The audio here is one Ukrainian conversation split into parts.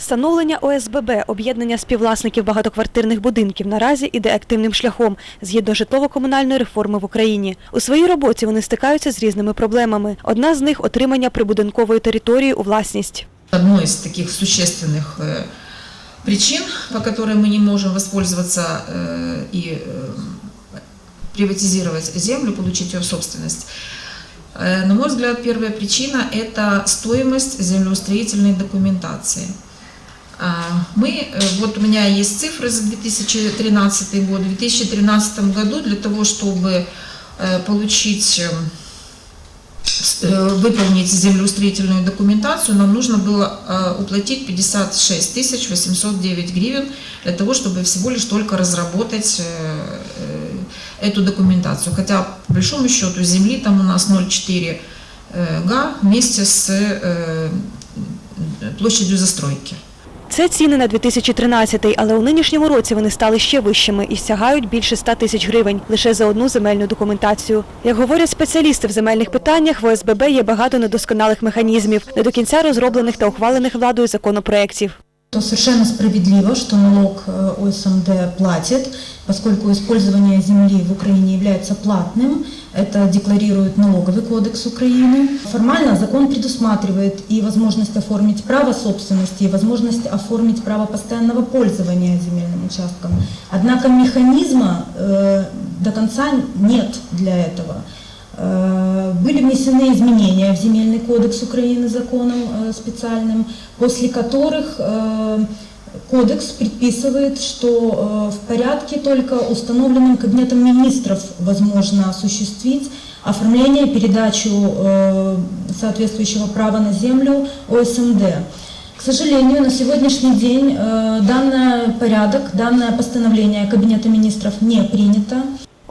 Встановлення ОСББ об'єднання співвласників багатоквартирних будинків наразі іде активним шляхом згідно житлово-комунальної реформи в Україні. У своїй роботі вони стикаються з різними проблемами. Одна з них отримання прибудинкової території у власність. Одной из таких существенных э, причин, по которой мы не можем воспользоваться э, и э, приватизировать землю, получить ее в собственность, э, на мой взгляд, первая причина – это стоимость землеустроительной документации. А, Мы, э, вот у меня есть цифры за 2013 год. В 2013 году для того, чтобы э, получить э, выполнить землеустроительную документацию, нам нужно было уплатить 56 тысяч 809 гривен для того, чтобы всего лишь только разработать эту документацию. Хотя, по большому счету, земли там у нас 0,4 э, га вместе с площадью застройки. Це ціни на 2013, але у нинішньому році вони стали ще вищими і сягають більше 100 тисяч гривень лише за одну земельну документацію. Як говорять спеціалісти в земельних питаннях, в ОСББ є багато недосконалих механізмів, не до кінця розроблених та ухвалених владою законопроєктів То совершенно справедливо, что налог э, ОСМД платит, поскольку использование земли в Украине является платным. Это декларирует налоговый кодекс Украины. Формально закон предусматривает и возможность оформить право собственности, и возможность оформить право постоянного пользования земельным участком. Однако механизма э, до конца нет для этого. Э, Были внесены изменения в Земельный кодекс Украины законом э, специальным, после которых э, кодекс предписывает, что в порядке только установленным Кабинетом министров возможно осуществить оформление, передачу соответствующего права на землю ОСМД. К сожалению, на сегодняшний день данный порядок, данное постановление Кабинета министров не принято.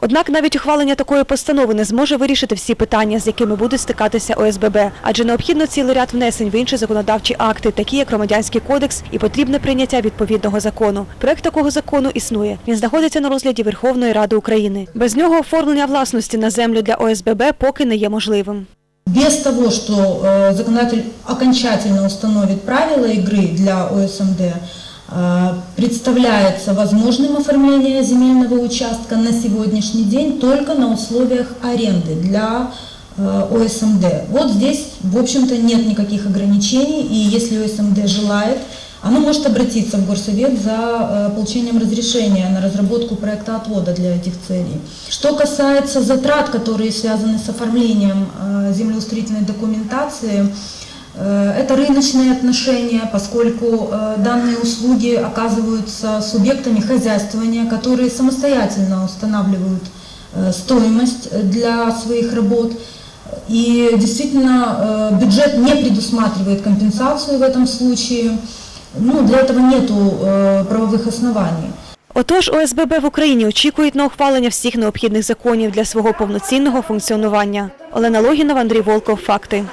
Однак навіть ухвалення такої постанови не зможе вирішити всі питання, з якими будуть стикатися ОСББ, адже необхідно цілий ряд внесень в інші законодавчі акти, такі як громадянський кодекс, і потрібне прийняття відповідного закону. Проект такого закону існує. Він знаходиться на розгляді Верховної Ради України. Без нього оформлення власності на землю для ОСББ поки не є можливим. Без того, что э, законодатель окончательно установит правила игры для ОСМД, э, представляется возможным оформление земельного участка на сегодняшний день только на условиях аренды для э, ОСМД. Вот здесь, в общем-то, нет никаких ограничений, и если ОСМД желает, оно может обратиться в Горсовет за э, получением разрешения на разработку проекта отвода для этих целей. Что касается затрат, которые связаны с оформлением э, землеустроительной документации, э, это рыночные отношения, поскольку э, данные услуги оказываются субъектами хозяйствования, которые самостоятельно устанавливают э, стоимость э, для своих работ. И действительно, э, бюджет не предусматривает компенсацию в этом случае. Ну, для этого нет правовых оснований. Отож, ОСББ в Україні очікують на ухвалення всіх необхідних законів для свого повноцінного функціонування. Олена Логінова, Андрій Волков. Факти.